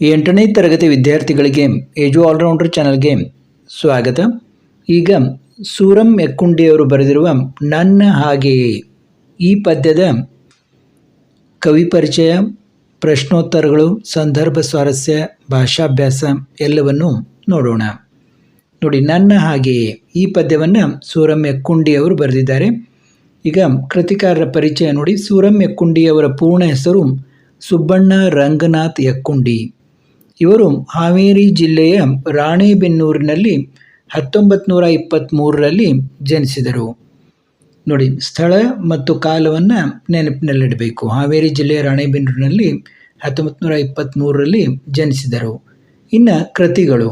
ಎಂಟನೇ ತರಗತಿ ವಿದ್ಯಾರ್ಥಿಗಳಿಗೆ ಏಜು ಆಲ್ರೌಂಡರ್ ಚಾನಲ್ಗೆ ಸ್ವಾಗತ. ಈಗ ಸೂರಂ ಎಕ್ಕುಂಡಿಯವರು ಬರೆದಿರುವ ನನ್ನ ಹಾಗೆಯೇ ಈ ಪದ್ಯದ ಕವಿ ಪರಿಚಯ, ಪ್ರಶ್ನೋತ್ತರಗಳು, ಸಂದರ್ಭ ಸ್ವಾರಸ್ಯ, ಭಾಷಾಭ್ಯಾಸ ಎಲ್ಲವನ್ನು ನೋಡೋಣ. ನೋಡಿ, ನನ್ನ ಹಾಗೆಯೇ ಈ ಪದ್ಯವನ್ನು ಸೂರಂ ಎಕ್ಕುಂಡಿಯವರು ಬರೆದಿದ್ದಾರೆ. ಈಗ ಕೃತಿಕಾರರ ಪರಿಚಯ ನೋಡಿ. ಸೂರಂ ಎಕ್ಕುಂಡಿಯವರ ಪೂರ್ಣ ಹೆಸರು ಸುಬ್ಬಣ್ಣ ರಂಗನಾಥ್ ಎಕ್ಕುಂಡಿ ಇವರು ಹಾವೇರಿ ಜಿಲ್ಲೆಯ ರಾಣೆಬೆನ್ನೂರಿನಲ್ಲಿ ಹತ್ತೊಂಬತ್ತು ನೂರ ಇಪ್ಪತ್ತ್ಮೂರರಲ್ಲಿ ಜನಿಸಿದರು. ನೋಡಿ, ಸ್ಥಳ ಮತ್ತು ಕಾಲವನ್ನು ನೆನಪಿನಲ್ಲಿಡಬೇಕು. ಹಾವೇರಿ ಜಿಲ್ಲೆಯ ರಾಣೆಬೆನ್ನೂರಿನಲ್ಲಿ ಹತ್ತೊಂಬತ್ತು ನೂರ ಇಪ್ಪತ್ತ್ಮೂರರಲ್ಲಿ ಜನಿಸಿದರು. ಇನ್ನು ಕೃತಿಗಳು.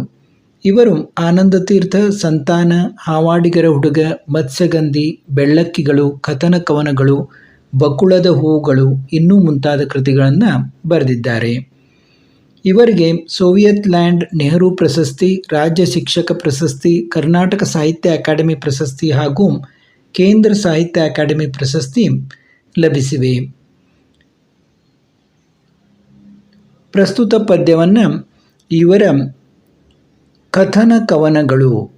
ಇವರು ಆನಂದ ತೀರ್ಥ ಸಂತಾನ, ಹಾವಾಡಿಗರ ಹುಡುಗ, ಮತ್ಸ್ಯಗಂಧಿ, ಬೆಳ್ಳಕ್ಕಿಗಳು, ಕಥನ ಕವನಗಳು, ಬಕುಳದ ಹೂಗಳು ಇನ್ನೂ ಮುಂತಾದ ಕೃತಿಗಳನ್ನು ಬರೆದಿದ್ದಾರೆ. ಇವರಿಗೆ ಸೋವಿಯತ್ ಲ್ಯಾಂಡ್ ನೆಹರು ಪ್ರಶಸ್ತಿ, ರಾಜ್ಯ ಶಿಕ್ಷಕ ಪ್ರಶಸ್ತಿ, ಕರ್ನಾಟಕ ಸಾಹಿತ್ಯ ಅಕಾಡೆಮಿ ಪ್ರಶಸ್ತಿ ಹಾಗೂ ಕೇಂದ್ರ ಸಾಹಿತ್ಯ ಅಕಾಡೆಮಿ ಪ್ರಶಸ್ತಿ ಲಭಿಸಿವೆ. ಪ್ರಸ್ತುತ ಪದ್ಯವನ್ನು ಇವರ ಕಥನ ಕವನಗಳು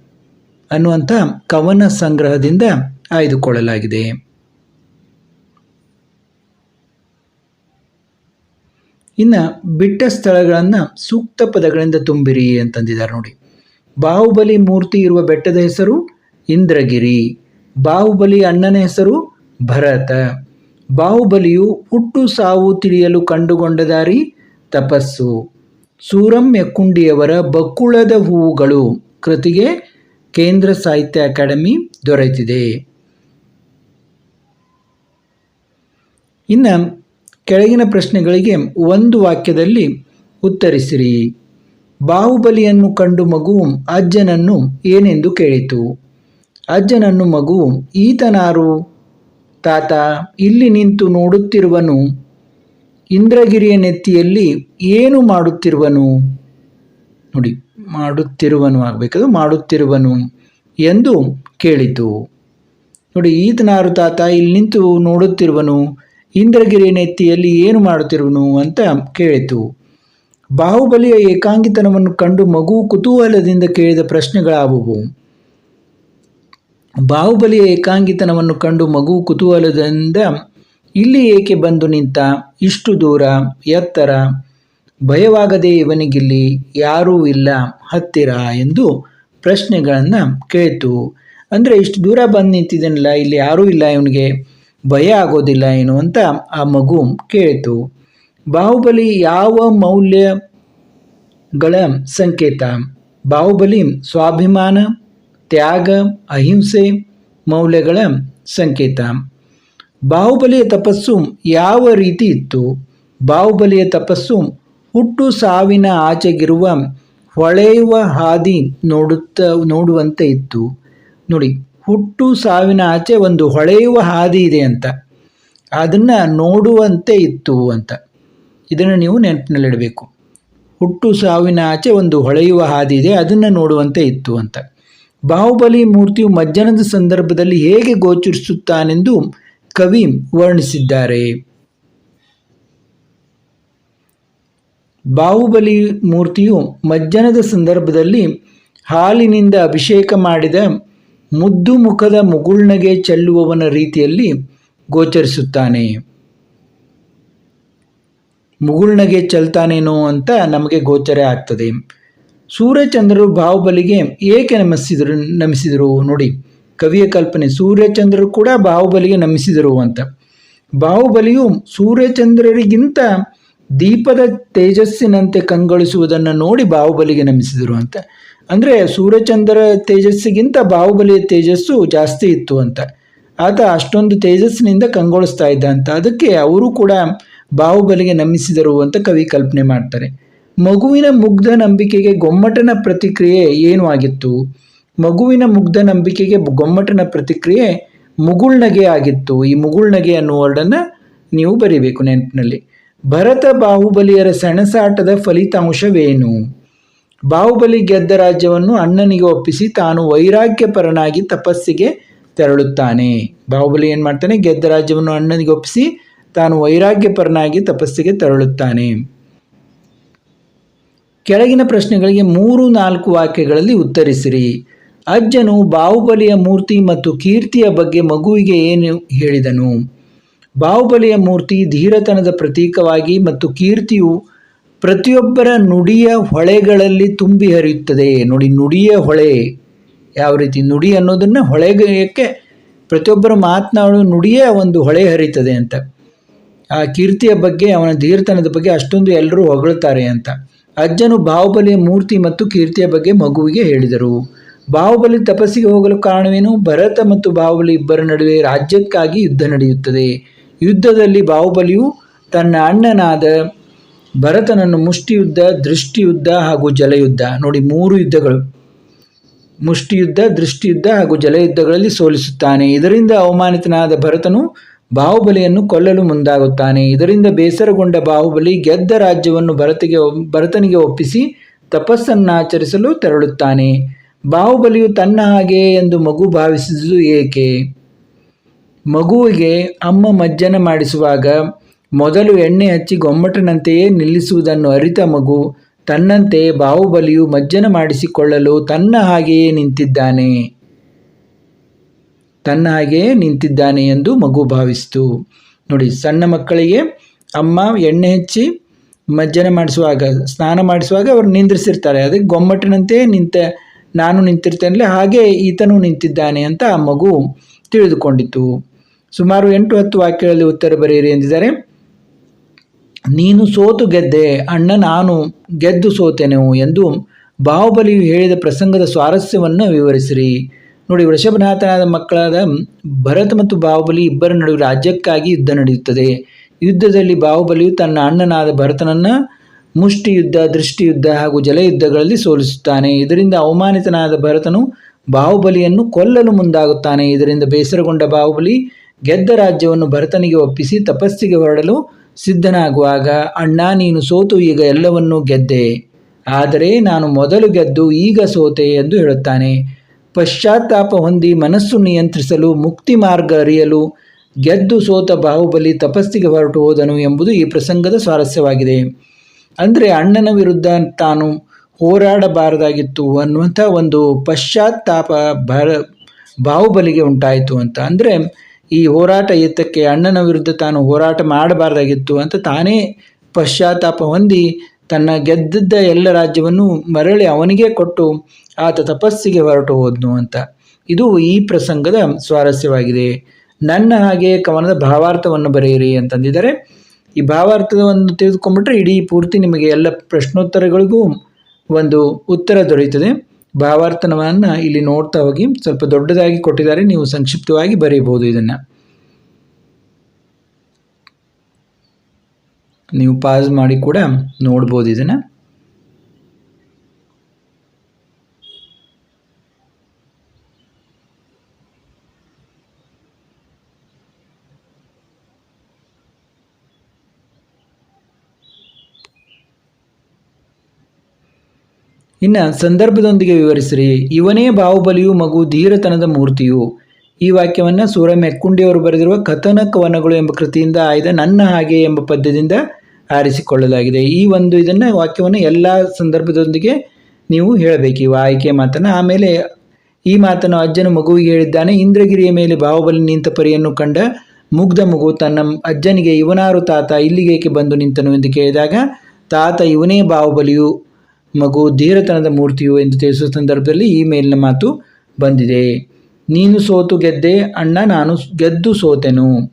ಅನ್ನುವಂಥ ಕವನ ಸಂಗ್ರಹದಿಂದ ಆಯ್ದುಕೊಳ್ಳಲಾಗಿದೆ. ಇನ್ನು ಬಿಟ್ಟ ಸ್ಥಳಗಳನ್ನು ಸೂಕ್ತ ಪದಗಳಿಂದ ತುಂಬಿರಿ ಅಂತಂದಿದ್ದಾರೆ ನೋಡಿ. ಬಾಹುಬಲಿ ಮೂರ್ತಿ ಇರುವ ಬೆಟ್ಟದ ಹೆಸರು ಇಂದ್ರಗಿರಿ. ಬಾಹುಬಲಿ ಅಣ್ಣನ ಹೆಸರು ಭರತ. ಬಾಹುಬಲಿಯು ಹುಟ್ಟು ಸಾವು ತಿಳಿಯಲು ಕಂಡುಕೊಂಡ ದಾರಿ ತಪಸ್ಸು. ಸೂರಂ ಎಕ್ಕುಂಡಿಯವರ ಬಕ್ಕುಳದ ಹೂವುಗಳು ಕೃತಿಗೆ ಕೇಂದ್ರ ಸಾಹಿತ್ಯ ಅಕಾಡೆಮಿ ದೊರೆತಿದೆ. ಇನ್ನು ಕೆಳಗಿನ ಪ್ರಶ್ನೆಗಳಿಗೆ ಒಂದು ವಾಕ್ಯದಲ್ಲಿ ಉತ್ತರಿಸಿರಿ. ಬಾಹುಬಲಿಯನ್ನು ಕಂಡು ಮಗು ಅಜ್ಜನನ್ನು ಏನೆಂದು ಕೇಳಿತು? ಅಜ್ಜನನ್ನು ಮಗು ಈತನಾರು? ತಾತ, ಇಲ್ಲಿ ನಿಂತು ನೋಡುತ್ತಿರುವನು. ಇಂದ್ರಗಿರಿಯ ನೆತ್ತಿಯಲ್ಲಿ ಏನು ಮಾಡುತ್ತಿರುವನು? ನೋಡಿ, ಮಾಡುತ್ತಿರುವನು ಆಗಬೇಕದು, ಮಾಡುತ್ತಿರುವನು ಎಂದು ಕೇಳಿತು. ನೋಡಿ, ಈತನಾರು ತಾತ, ಇಲ್ಲಿ ನಿಂತು ನೋಡುತ್ತಿರುವನು. ಇಂದ್ರಗಿರಿ ನೆತ್ತಿಯಲ್ಲಿ ಏನು ಮಾಡುತ್ತಿರುವನು ಅಂತ ಕೇಳಿತು. ಬಾಹುಬಲಿಯ ಏಕಾಂಗಿತನವನ್ನು ಕಂಡು ಮಗು ಕುತೂಹಲದಿಂದ ಕೇಳಿದ ಪ್ರಶ್ನೆಗಳಾವುವು? ಬಾಹುಬಲಿಯ ಏಕಾಂಗಿತನವನ್ನು ಕಂಡು ಮಗು ಕುತೂಹಲದಿಂದ ಇಲ್ಲಿ ಏಕೆ ಬಂದು ನಿಂತ? ಇಷ್ಟು ದೂರ, ಎತ್ತರ? ಭಯವಾಗದೆ ಇವನಿಗಿಲ್ಲಿ ಯಾರೂ ಇಲ್ಲ, ಹತ್ತಿರ ಎಂದು ಪ್ರಶ್ನೆಗಳನ್ನು ಕೇಳಿತು. ಅಂದರೆ ಇಷ್ಟು ದೂರ ಬಂದು ನಿಂತಿದ್ದಾನಲ್ಲ ಇಲ್ಲಿ ಯಾರೂ ಇಲ್ಲ ಇವನಿಗೆ. ಭಯ ಆಗೋದಿಲ್ಲ ಏನು ಅಂತ ಆ ಮಗು ಕೇಳಿತು. ಬಾಹುಬಲಿ ಯಾವ ಮೌಲ್ಯಗಳ ಸಂಕೇತ? ಬಾಹುಬಲಿ ಸ್ವಾಭಿಮಾನ, ತ್ಯಾಗ, ಅಹಿಂಸೆ ಮೌಲ್ಯಗಳ ಸಂಕೇತ. ಬಾಹುಬಲಿಯ ತಪಸ್ಸು ಯಾವ ರೀತಿ ಇತ್ತು? ಬಾಹುಬಲಿಯ ತಪಸ್ಸು ಹುಟ್ಟು ಸಾವಿನ ಆಚೆಗಿರುವ ಹೊಳೆಯುವ ಹಾದಿ ನೋಡುತ್ತ, ನೋಡುವಂತೆ ಇತ್ತು. ನೋಡಿ ಹುಟ್ಟು ಸಾವಿನ ಆಚೆ ಒಂದು ಹೊಳೆಯುವ ಹಾದಿ ಇದೆ ಅಂತ. ಅದನ್ನು ನೋಡುವಂತೆ ಇತ್ತು ಅಂತ. ಇದನ್ನು ನೀವು ನೆನಪಿನಲ್ಲಿಡಬೇಕು. ಹುಟ್ಟು ಸಾವಿನ ಆಚೆ ಒಂದು ಹೊಳೆಯುವ ಹಾದಿ ಇದೆ, ಅದನ್ನು ನೋಡುವಂತೆ ಇತ್ತು ಅಂತ. ಬಾಹುಬಲಿ ಮೂರ್ತಿಯು ಮಜ್ಜನದ ಸಂದರ್ಭದಲ್ಲಿ ಹೇಗೆ ಗೋಚರಿಸುತ್ತಾನೆಂದು ಕವಿ ವರ್ಣಿಸಿದ್ದಾರೆ. ಬಾಹುಬಲಿ ಮೂರ್ತಿಯು ಮಜ್ಜನದ ಸಂದರ್ಭದಲ್ಲಿ ಹಾಲಿನಿಂದ ಅಭಿಷೇಕ ಮಾಡಿದ ಮುದ್ದು ಮುಖದ ಮುಗುಳ್ನಗೆ ಚೆಲ್ಲುವವನ ರೀತಿಯಲ್ಲಿ ಗೋಚರಿಸುತ್ತಾನೆ. ಮುಗುಳ್ನಗೆ ಚೆಲ್ತಾನೇನೋ ಅಂತ ನಮಗೆ ಗೋಚರ ಆಗ್ತದೆ. ಸೂರ್ಯಚಂದ್ರರು ಬಾಹುಬಲಿಗೆ ಏಕೆ ನಮಿಸಿದರು ನಮಿಸಿದರು ನೋಡಿ. ಕವಿಯ ಕಲ್ಪನೆ, ಸೂರ್ಯಚಂದ್ರರು ಕೂಡ ಬಾಹುಬಲಿಗೆ ನಮಿಸಿದರು ಅಂತ. ಬಾಹುಬಲಿಯು ಸೂರ್ಯಚಂದ್ರರಿಗಿಂತ ದೀಪದ ತೇಜಸ್ಸಿನಂತೆ ಕಂಗೊಳಿಸುವುದನ್ನು ನೋಡಿ ಬಾಹುಬಲಿಗೆ ನಮಿಸಿದರು ಅಂತ. ಅಂದರೆ ಸೂರ್ಯಚಂದ್ರ ತೇಜಸ್ಸಿಗಿಂತ ಬಾಹುಬಲಿಯ ತೇಜಸ್ಸು ಜಾಸ್ತಿ ಇತ್ತು ಅಂತ. ಆತ ಅಷ್ಟೊಂದು ತೇಜಸ್ಸಿನಿಂದ ಕಂಗೊಳಿಸ್ತಾ ಇದ್ದ ಅಂತ. ಅದಕ್ಕೆ ಅವರು ಕೂಡ ಬಾಹುಬಲಿಗೆ ನಂಬಿಸಿದರು ಅಂತ ಕವಿ ಕಲ್ಪನೆ ಮಾಡ್ತಾರೆ. ಮಗುವಿನ ಮುಗ್ಧ ನಂಬಿಕೆಗೆ ಗೊಮ್ಮಟನ ಪ್ರತಿಕ್ರಿಯೆ ಏನು ಆಗಿತ್ತು? ಮಗುವಿನ ಮುಗ್ಧ ನಂಬಿಕೆಗೆ ಗೊಮ್ಮಟನ ಪ್ರತಿಕ್ರಿಯೆ ಮುಗುಳ್ನಗೆ ಆಗಿತ್ತು. ಈ ಮುಗುಳ್ನಗೆ ಅನ್ನೋ ವರ್ಡನ್ನು ನೀವು ಬರೀಬೇಕು ನೆನಪಿನಲ್ಲಿ. ಭರತ ಬಾಹುಬಲಿಯರ ಸೆಣಸಾಟದ ಫಲಿತಾಂಶವೇನು? ಬಾಹುಬಲಿ ಗೆದ್ದ ರಾಜ್ಯವನ್ನು ಅಣ್ಣನಿಗೆ ಒಪ್ಪಿಸಿ ತಾನು ವೈರಾಗ್ಯಪರನಾಗಿ ತಪಸ್ಸಿಗೆ ತೆರಳುತ್ತಾನೆ. ಬಾಹುಬಲಿ ಏನು ಮಾಡ್ತಾನೆ? ಗೆದ್ದ ರಾಜ್ಯವನ್ನು ಅಣ್ಣನಿಗೆ ಒಪ್ಪಿಸಿ ತಾನು ವೈರಾಗ್ಯಪರನಾಗಿ ತಪಸ್ಸಿಗೆ ತೆರಳುತ್ತಾನೆ. ಕೆಳಗಿನ ಪ್ರಶ್ನೆಗಳಿಗೆ ಮೂರು ನಾಲ್ಕು ವಾಕ್ಯಗಳಲ್ಲಿ ಉತ್ತರಿಸಿರಿ. ಅಜ್ಜನು ಬಾಹುಬಲಿಯ ಮೂರ್ತಿ ಮತ್ತು ಕೀರ್ತಿಯ ಬಗ್ಗೆ ಮಗುವಿಗೆ ಏನು ಹೇಳಿದನು? ಬಾಹುಬಲಿಯ ಮೂರ್ತಿ ಧೀರತನದ ಪ್ರತೀಕವಾಗಿ ಮತ್ತು ಕೀರ್ತಿಯು ಪ್ರತಿಯೊಬ್ಬರ ನುಡಿಯ ಹೊಳೆಗಳಲ್ಲಿ ತುಂಬಿ ಹರಿಯುತ್ತದೆ. ನೋಡಿ, ನುಡಿಯ ಹೊಳೆ ಯಾವ ರೀತಿ? ನುಡಿ ಅನ್ನೋದನ್ನು ಹೊಳೆಗೆ ಪ್ರತಿಯೊಬ್ಬರ ಮಾತನಾಡುವ ನುಡಿಯೇ ಒಂದು ಹೊಳೆ ಹರಿತದೆ ಅಂತ. ಆ ಕೀರ್ತಿಯ ಬಗ್ಗೆ, ಅವನ ಧೀರ್ತನದ ಬಗ್ಗೆ ಅಷ್ಟೊಂದು ಎಲ್ಲರೂ ಹೊಗಳುತ್ತಾರೆ ಅಂತ. ಅಜ್ಜನು ಬಾಹುಬಲಿಯ ಮೂರ್ತಿ ಮತ್ತು ಕೀರ್ತಿಯ ಬಗ್ಗೆ ಮಗುವಿಗೆ ಹೇಳಿದರು. ಬಾಹುಬಲಿ ತಪಸ್ಸಿಗೆ ಹೋಗಲು ಕಾರಣವೇನು? ಭರತ ಮತ್ತು ಬಾಹುಬಲಿ ಇಬ್ಬರ ನಡುವೆ ರಾಜ್ಯಕ್ಕಾಗಿ ಯುದ್ಧ ನಡೆಯುತ್ತದೆ. ಯುದ್ಧದಲ್ಲಿ ಬಾಹುಬಲಿಯು ತನ್ನ ಅಣ್ಣನಾದ ಭರತನನ್ನು ಮುಷ್ಟಿಯುದ್ಧ, ದೃಷ್ಟಿಯುದ್ಧ ಹಾಗೂ ಜಲಯುದ್ಧ. ನೋಡಿ, ಮೂರು ಯುದ್ಧಗಳು. ಮುಷ್ಟಿಯುದ್ಧ, ದೃಷ್ಟಿಯುದ್ಧ ಹಾಗೂ ಜಲಯುದ್ಧಗಳಲ್ಲಿ ಸೋಲಿಸುತ್ತಾನೆ. ಇದರಿಂದ ಅವಮಾನಿತನಾದ ಭರತನು ಬಾಹುಬಲಿಯನ್ನು ಕೊಲ್ಲಲು ಮುಂದಾಗುತ್ತಾನೆ. ಇದರಿಂದ ಬೇಸರಗೊಂಡ ಬಾಹುಬಲಿ ಗೆದ್ದ ರಾಜ್ಯವನ್ನು ಭರತಿಗೆ ಭರತನಿಗೆ ಒಪ್ಪಿಸಿ ತಪಸ್ಸನ್ನಾಚರಿಸಲು ತೆರಳುತ್ತಾನೆ. ಬಾಹುಬಲಿಯು ತನ್ನ ಹಾಗೆ ಎಂದು ಮಗು ಭಾವಿಸಿದ್ದು ಏಕೆ? ಮಗುವಿಗೆ ಅಮ್ಮ ಮಜ್ಜನ ಮಾಡಿಸುವಾಗ ಮೊದಲು ಎಣ್ಣೆ ಹಚ್ಚಿ ಗೊಮ್ಮಟನಂತೆಯೇ ನಿಲ್ಲಿಸುವುದನ್ನು ಅರಿತ ಮಗು ತನ್ನಂತೆ ಬಾಹುಬಲಿಯು ಮಜ್ಜನ ಮಾಡಿಸಿಕೊಳ್ಳಲು ತನ್ನ ಹಾಗೆಯೇ ನಿಂತಿದ್ದಾನೆ. ತನ್ನ ಹಾಗೆಯೇ ನಿಂತಿದ್ದಾನೆ ಎಂದು ಮಗು ಭಾವಿಸಿತು. ನೋಡಿ, ಸಣ್ಣ ಮಕ್ಕಳಿಗೆ ಅಮ್ಮ ಎಣ್ಣೆ ಹಚ್ಚಿ ಮಜ್ಜನ ಮಾಡಿಸುವಾಗ, ಸ್ನಾನ ಮಾಡಿಸುವಾಗ ಅವರು ನಿಂದ್ರಿಸಿರ್ತಾರೆ. ಅದಕ್ಕೆ ಗೊಮ್ಮಟನಂತೆ ನಿಂತ, ನಾನು ನಿಂತಿರ್ತೇನೆ ಹಾಗೆ ಈತನು ನಿಂತಿದ್ದಾನೆ ಅಂತ ಆ ಮಗು ತಿಳಿದುಕೊಂಡಿತು. ಸುಮಾರು ಎಂಟು ಹತ್ತು ವಾಕ್ಯಗಳಲ್ಲಿ ಉತ್ತರ ಬರೆಯಿರಿ ಎಂದಿದ್ದಾರೆ. ನೀನು ಸೋತು ಗೆದ್ದೆ, ಅಣ್ಣ ನಾನು ಗೆದ್ದು ಸೋತೆನೆವು ಎಂದು ಬಾಹುಬಲಿಯು ಹೇಳಿದ ಪ್ರಸಂಗದ ಸ್ವಾರಸ್ಯವನ್ನು ವಿವರಿಸಿರಿ. ನೋಡಿ, ವೃಷಭನಾಥನಾದ ಮಕ್ಕಳಾದ ಭರತ್ ಮತ್ತು ಬಾಹುಬಲಿ ಇಬ್ಬರ ನಡುವೆ ರಾಜ್ಯಕ್ಕಾಗಿ ಯುದ್ಧ ನಡೆಯುತ್ತದೆ. ಯುದ್ಧದಲ್ಲಿ ಬಾಹುಬಲಿಯು ತನ್ನ ಅಣ್ಣನಾದ ಭರತನನ್ನು ಮುಷ್ಟಿ ಯುದ್ಧ ದೃಷ್ಟಿ ಯುದ್ಧ ಹಾಗೂ ಜಲಯುದ್ಧಗಳಲ್ಲಿ ಸೋಲಿಸುತ್ತಾನೆ. ಇದರಿಂದ ಅವಮಾನಿತನಾದ ಭರತನು ಬಾಹುಬಲಿಯನ್ನು ಕೊಲ್ಲಲು ಮುಂದಾಗುತ್ತಾನೆ. ಇದರಿಂದ ಬೇಸರಗೊಂಡ ಬಾಹುಬಲಿ ಗೆದ್ದ ರಾಜ್ಯವನ್ನು ಭರತನಿಗೆ ಒಪ್ಪಿಸಿ ತಪಸ್ಸಿಗೆ ಹೊರಡಲು ಸಿದ್ಧನಾಗುವಾಗ, ಅಣ್ಣ, ನೀನು ಸೋತು, ಈಗ ಎಲ್ಲವನ್ನೂ ಗೆದ್ದೆ. ಆದರೆ ನಾನು ಮೊದಲು ಗೆದ್ದು ಈಗ ಸೋತೆ ಎಂದು ಹೇಳುತ್ತಾನೆ. ಪಶ್ಚಾತ್ತಾಪ ಹೊಂದಿ ಮನಸ್ಸು ನಿಯಂತ್ರಿಸಲು, ಮುಕ್ತಿ ಮಾರ್ಗ ಅರಿಯಲು, ಗೆದ್ದು ಸೋತ ಬಾಹುಬಲಿ ತಪಸ್ಸಿಗೆ ಹೊರಟು ಹೋದನು ಎಂಬುದು ಈ ಪ್ರಸಂಗದ ಸ್ವಾರಸ್ಯವಾಗಿದೆ. ಅಂದರೆ ಅಣ್ಣನ ವಿರುದ್ಧ ತಾನು ಹೋರಾಡಬಾರದಾಗಿತ್ತು ಅನ್ನುವಂಥ ಒಂದು ಪಶ್ಚಾತ್ತಾಪ ಬಾಹುಬಲಿಗೆ ಉಂಟಾಯಿತು ಅಂತ. ಅಂದರೆ ಈ ಹೋರಾಟ ಎತ್ತಕ್ಕೆ ಅಣ್ಣನ ವಿರುದ್ಧ ತಾನು ಹೋರಾಟ ಮಾಡಬಾರ್ದಾಗಿತ್ತು ಅಂತ ತಾನೇ ಪಶ್ಚಾತ್ತಾಪ ಹೊಂದಿ ತನ್ನ ಗೆದ್ದಿದ್ದ ಎಲ್ಲ ರಾಜ್ಯವನ್ನು ಮರಳಿ ಅವನಿಗೆ ಕೊಟ್ಟು ಆತ ತಪಸ್ಸಿಗೆ ಹೊರಟು ಹೋದ್ನು ಅಂತ. ಇದು ಈ ಪ್ರಸಂಗದ ಸ್ವಾರಸ್ಯವಾಗಿದೆ. ನನ್ನ ಹಾಗೆ ಕವನದ ಭಾವಾರ್ಥವನ್ನು ಬರೆಯಿರಿ ಅಂತಂದಿದ್ದಾರೆ. ಈ ಭಾವಾರ್ಥವನ್ನು ತಿಳಿದುಕೊಂಡ್ಬಿಟ್ರೆ ಇಡೀ ಪೂರ್ತಿ ನಿಮಗೆ ಎಲ್ಲ ಪ್ರಶ್ನೋತ್ತರಗಳಿಗೂ ಒಂದು ಉತ್ತರ ದೊರೆಯುತ್ತದೆ. ಭಾವಾರ್ಥನವನ್ನು ಇಲ್ಲಿ ನೋಡ್ತಾ ಹೋಗಿ ಸ್ವಲ್ಪ ದೊಡ್ಡದಾಗಿ ಕೊಟ್ಟಿದ್ದಾರೆ. ನೀವು ಸಂಕ್ಷಿಪ್ತವಾಗಿ ಬರೆಯಬಹುದು ಇದನ್ನು. ನೀವು ಪಾಸ್ ಮಾಡಿ ಕೂಡ ನೋಡ್ಬೋದು ಇದನ್ನು. ಇನ್ನು ಸಂದರ್ಭದೊಂದಿಗೆ ವಿವರಿಸಿರಿ, ಇವನೇ ಬಾಹುಬಲಿಯು ಮಗು ಧೀರತನದ ಮೂರ್ತಿಯು. ಈ ವಾಕ್ಯವನ್ನು ಸೂರ ಮೆಕ್ಕುಂಡಿಯವರು ಬರೆದಿರುವ ಕಥನ ಕವನಗಳು ಎಂಬ ಕೃತಿಯಿಂದ ಆಯ್ದ ನನ್ನ ಹಾಗೆ ಎಂಬ ಪದ್ಯದಿಂದ ಆರಿಸಿಕೊಳ್ಳಲಾಗಿದೆ. ಈ ಒಂದು ಇದನ್ನು ವಾಕ್ಯವನ್ನು ಎಲ್ಲ ಸಂದರ್ಭದೊಂದಿಗೆ ನೀವು ಹೇಳಬೇಕು. ಈ ಆಯ್ಕೆ ಮಾತನ್ನು ಆಮೇಲೆ ಈ ಮಾತನ್ನು ಅಜ್ಜನ ಮಗುವಿಗೆ ಹೇಳಿದ್ದಾನೆ, ಇಂದ್ರಗಿರಿಯ ಮೇಲೆ ಬಾಹುಬಲಿ ನಿಂತ ಪರಿಯನ್ನು ಕಂಡ ಮುಗ್ಧ ಮಗು ತನ್ನ ಅಜ್ಜನಿಗೆ, ಇವನಾರು ತಾತ ಇಲ್ಲಿಗೇಕೆ ಬಂದು ನಿಂತನು ಎಂದು ಕೇಳಿದಾಗ, ತಾತ ಇವನೇ ಬಾಹುಬಲಿಯು ಮಗು ಧೀರತನದ ಮೂರ್ತಿಯು ಎಂದು ತಿಳಿಸುವ ಸಂದರ್ಭದಲ್ಲಿ ಈ ಮೇಲಿನ ಮಾತು ಬಂದಿದೆ. ನೀನು ಸೋತು ಗೆದ್ದೆ, ಅಣ್ಣ, ನಾನು ಗೆದ್ದು ಸೋತೆನು.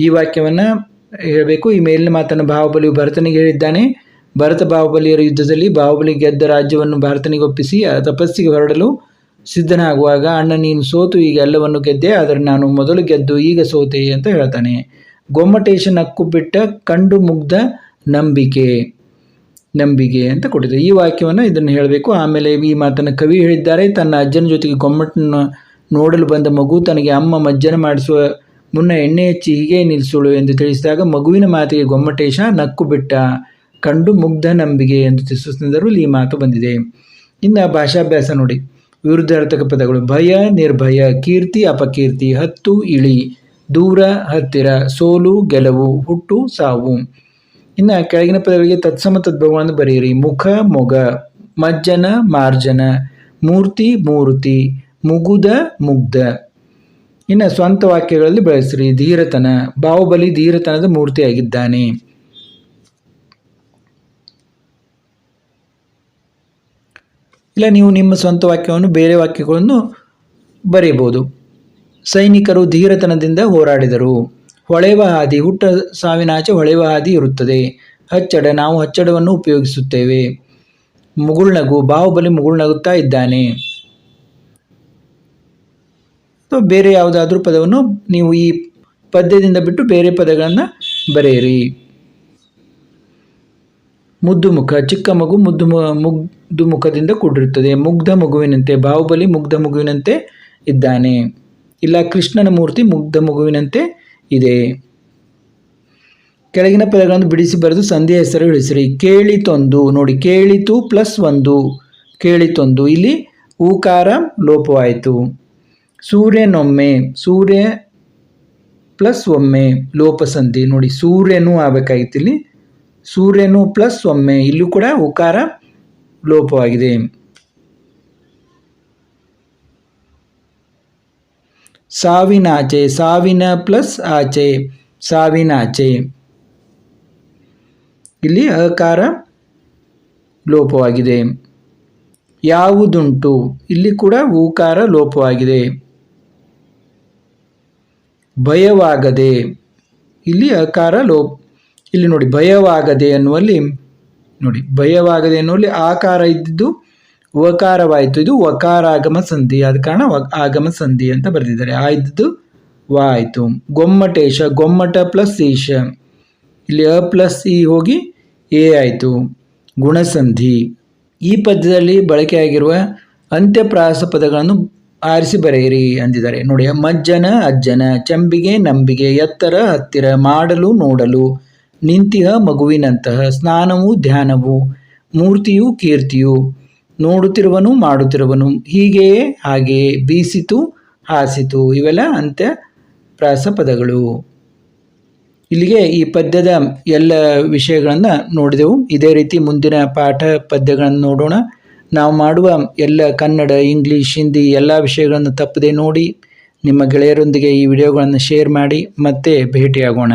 ಈ ವಾಕ್ಯವನ್ನು ಹೇಳಬೇಕು. ಈ ಮೇಲಿನ ಮಾತನ್ನು ಬಾಹುಬಲಿಯು ಭರತನಿಗೆ ಹೇಳಿದ್ದಾನೆ. ಭರತ ಬಾಹುಬಲಿಯರ ಯುದ್ಧದಲ್ಲಿ ಬಾಹುಬಲಿ ಗೆದ್ದ ರಾಜ್ಯವನ್ನು ಭಾರತನಿಗೆ ಒಪ್ಪಿಸಿ ತಪಸ್ಸಿಗೆ ಹೊರಡಲು ಸಿದ್ಧನಾಗುವಾಗ, ಅಣ್ಣ, ನೀನು ಸೋತು, ಈಗ ಎಲ್ಲವನ್ನು ಗೆದ್ದೆ, ಆದರೆ ನಾನು ಮೊದಲು ಗೆದ್ದು, ಈಗ ಸೋತೆ ಅಂತ ಹೇಳ್ತಾನೆ. ಗೊಮ್ಮಟೇಶ ನಕ್ಕು ಬಿಟ್ಟ ಕಂಡು ಮುಗ್ಧ ನಂಬಿಕೆ. ನಂಬಿಕೆ ಅಂತ ಕೊಟ್ಟಿದೆ. ಈ ವಾಕ್ಯವನ್ನು ಇದನ್ನು ಹೇಳಬೇಕು. ಆಮೇಲೆ ಈ ಮಾತನ್ನು ಕವಿ ಹೇಳಿದ್ದಾರೆ. ತನ್ನ ಅಜ್ಜನ ಜೊತೆಗೆ ಗೊಮ್ಮಟನ್ನು ನೋಡಲು ಬಂದ ಮಗು ತನಗೆ ಅಮ್ಮ ಮಜ್ಜನ ಮಾಡಿಸುವ ಮುನ್ನ ಎಣ್ಣೆ ಹಚ್ಚಿ ಹೀಗೆ ನಿಲ್ಲಿಸೋಳು ಎಂದು ತಿಳಿಸಿದಾಗ ಮಗುವಿನ ಮಾತಿಗೆ ಗೊಮ್ಮಟೇಶ ನಕ್ಕು ಬಿಟ್ಟ ಕಂಡು ಮುಗ್ಧ ನಂಬಿಕೆ ಎಂದು ತಿಳಿಸುವ ಈ ಮಾತು ಬಂದಿದೆ. ಇನ್ನು ಭಾಷಾಭ್ಯಾಸ ನೋಡಿ. ವಿರುದ್ಧಾರ್ಥಕ ಪದಗಳು ಭಯ, ನಿರ್ಭಯ, ಕೀರ್ತಿ, ಅಪಕೀರ್ತಿ, ಹತ್ತು, ಇಳಿ, ದೂರ, ಹತ್ತಿರ, ಸೋಲು, ಗೆಲುವು, ಹುಟ್ಟು, ಸಾವು. ಇನ್ನು ಕೆಳಗಿನ ಪದಗಳಿಗೆ ತತ್ಸಮ ತದ್ಭವಗಳನ್ನು ಬರೆಯಿರಿ. ಮುಖ, ಮೊಗ, ಮಜ್ಜನ, ಮಾರ್ಜನ, ಮೂರ್ತಿ ಮೂರ್ತಿ, ಮುಗುದ, ಮುಗ್ಧ. ಇನ್ನು ಸ್ವಂತ ವಾಕ್ಯಗಳಲ್ಲಿ ಬಳಸಿರಿ. ಧೀರತನ, ಬಾಹುಬಲಿ ಧೀರತನದ ಮೂರ್ತಿಯಾಗಿದ್ದಾನೆ. ಇಲ್ಲ, ನೀವು ನಿಮ್ಮ ಸ್ವಂತ ವಾಕ್ಯವನ್ನು ಬೇರೆ ವಾಕ್ಯಗಳನ್ನು ಬರೆಯಬಹುದು. ಸೈನಿಕರು ಧೀರತನದಿಂದ ಹೋರಾಡಿದರು. ಹೊಳೆವ ಹಾದಿ ಹುಟ್ಟ ಸಾವಿನಾಚೆ ಹೊಳೆವ ಹಾದಿ ಇರುತ್ತದೆ. ಹಚ್ಚಡ, ನಾವು ಹಚ್ಚಡವನ್ನು ಉಪಯೋಗಿಸುತ್ತೇವೆ. ಮುಗುಳ್ನಗು ಬಾಹುಬಲಿ ಮುಗುಳ್ನಗುತ್ತಾ ಇದ್ದಾನೆ. ಬೇರೆ ಯಾವುದಾದ್ರೂ ಪದವನ್ನು ನೀವು ಈ ಪದ್ಯದಿಂದ ಬಿಟ್ಟು ಬೇರೆ ಪದಗಳನ್ನು ಬರೆಯಿರಿ. ಮುದ್ದು ಮುಖ, ಚಿಕ್ಕ ಮಗು ಮುದ್ದು ಮುಗ್ದು ಮುಖದಿಂದ ಕೂಡಿರುತ್ತದೆ. ಮುಗ್ಧ ಮಗುವಿನಂತೆ, ಬಾಹುಬಲಿ ಮುಗ್ಧ ಮಗುವಿನಂತೆ ಇದ್ದಾನೆ. ಇಲ್ಲ, ಕೃಷ್ಣನ ಮೂರ್ತಿ ಮುಗ್ಧ ಮಗುವಿನಂತೆ ಇದೆ. ಕೆಳಗಿನ ಪದಗಳನ್ನು ಬಿಡಿಸಿ ಬರೆದು ಸಂಧಿಯ ಹೆಸರು ಇಳಿಸಿರಿ. ಕೇಳಿತೊಂದು, ನೋಡಿ, ಕೇಳಿತು ಪ್ಲಸ್ ಒಂದು, ಕೇಳಿತೊಂದು. ಇಲ್ಲಿ ಊಕಾರ ಲೋಪವಾಯಿತು. ಸೂರ್ಯನೊಮ್ಮೆ, ಸೂರ್ಯ ಪ್ಲಸ್ ಒಮ್ಮೆ ಲೋಪಸಂಧಿ ನೋಡಿ, ಸೂರ್ಯನೂ ಆಗಬೇಕಾಗಿತ್ತು ಇಲ್ಲಿ. ಸೂರ್ಯನು ಪ್ಲಸ್ ಒಮ್ಮೆ, ಇಲ್ಲೂ ಕೂಡ ಉಕಾರ ಲೋಪವಾಗಿದೆ. ಸಾವಿನಾಚೆ ಸಾವಿನ ಪ್ಲಸ್ ಆಚೆ ಸಾವಿನಾಚೆ ಇಲ್ಲಿ ಅಕಾರ ಲೋಪವಾಗಿದೆ. ಯಾವುದುಂಟು, ಇಲ್ಲಿ ಕೂಡ ಊಕಾರ ಲೋಪವಾಗಿದೆ. ಭಯವಾಗದೆ, ಇಲ್ಲಿ ಅಕಾರ ಲೋಪ, ಇಲ್ಲಿ ನೋಡಿ ಭಯವಾಗದೆ ಅನ್ನುವಲ್ಲಿ, ನೋಡಿ ಭಯವಾಗದೆ ಅನ್ನುವಲ್ಲಿ ಆಕಾರ ಇದ್ದಿದ್ದು ವಕಾರವಾಯಿತು. ಇದು ವಕಾರಾಗಮ ಸಂಧಿ ಆದ ಕಾರಣ ಆಗಮ ಸಂಧಿ ಅಂತ ಬರೆದಿದ್ದಾರೆ. ಆಯ್ದದ್ದು ವಾ ವ ಆಯಿತು ಗೊಮ್ಮಟೇಶ, ಗೊಮ್ಮಟ ಪ್ಲಸ್ ಈಶ. ಇಲ್ಲಿ ಅ ಪ್ಲಸ್ ಇ ಹೋಗಿ ಎ ಆಯಿತು. ಗುಣಸಂಧಿ. ಈ ಪದ್ಯದಲ್ಲಿ ಬಳಕೆಯಾಗಿರುವ ಅಂತ್ಯಪ್ರಾಸ ಪದಗಳನ್ನು ಆರಿಸಿ ಬರೆಯಿರಿ ಅಂದಿದ್ದಾರೆ. ನೋಡಿ, ಮಜ್ಜನ, ಅಜ್ಜನ, ಚಂಬಿಗೆ, ನಂಬಿಗೆ, ಎತ್ತರ, ಹತ್ತಿರ, ಮಾಡಲು, ನೋಡಲು, ನಿಂತಿಹ, ಮಗುವಿನಂತಹ, ಸ್ನಾನವು, ಧ್ಯಾನವು, ಮೂರ್ತಿಯು, ಕೀರ್ತಿಯು ನೋಡುತ್ತಿರುವನು, ಮಾಡುತ್ತಿರುವನು. ಹೀಗೆಯೇ ಹಾಗೆಯೇ ಬೀಸಿತು, ಹಾಸಿತು. ಇವೆಲ್ಲ ಅಂತ್ಯ ಪ್ರಾಸ ಪದಗಳು. ಇಲ್ಲಿಗೆ ಈ ಪದ್ಯದ ಎಲ್ಲ ವಿಷಯಗಳನ್ನು ನೋಡಿದೆವು. ಇದೇ ರೀತಿ ಮುಂದಿನ ಪಾಠ ಪದ್ಯಗಳನ್ನು ನೋಡೋಣ. ನಾವು ಮಾಡುವ ಎಲ್ಲ ಕನ್ನಡ, ಇಂಗ್ಲೀಷ್, ಹಿಂದಿ ಎಲ್ಲ ವಿಷಯಗಳನ್ನು ತಪ್ಪದೆ ನೋಡಿ ನಿಮ್ಮ ಗೆಳೆಯರೊಂದಿಗೆ ಈ ವಿಡಿಯೋಗಳನ್ನು ಶೇರ್ ಮಾಡಿ ಮತ್ತೆ ಭೇಟಿಯಾಗೋಣ.